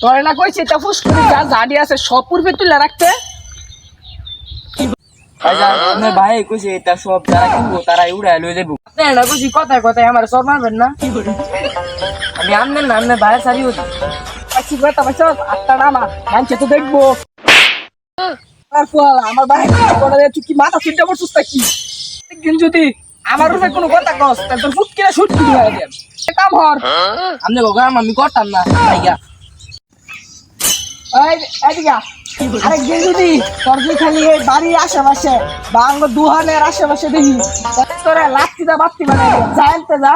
তোরে না কইছি তা ফুসকুড়ি যা আছে সব পূর্বে তুলে রাখতে ভাই কইছে এটা সব যারা কিনবো তারাই উড়াই লয়ে যাব। আপনি না কইছি কথায় কথায় আমার সব মারবেন না। আমি না সারি হতো আছি কথা পাইছ আটটা নামা মানছে তো দেখব। তারপর আমার ভাই করে তুই কি মাথা চিন্তা করছিস তা কি? একদিন যদি আমার কোনো কথা কস তাহলে তোর ফুট কিনা শুট কাম হর আমি গোগাম আমি করতাম না। আইগা। এই এদিকে আরে গেজুদি তোর খালি এই বাড়ির আশেপাশে বা আঙ্গ দুহানের আশেপাশে দেখি তোরা লাত্তি দা বাত্তি মানে জানতে যা।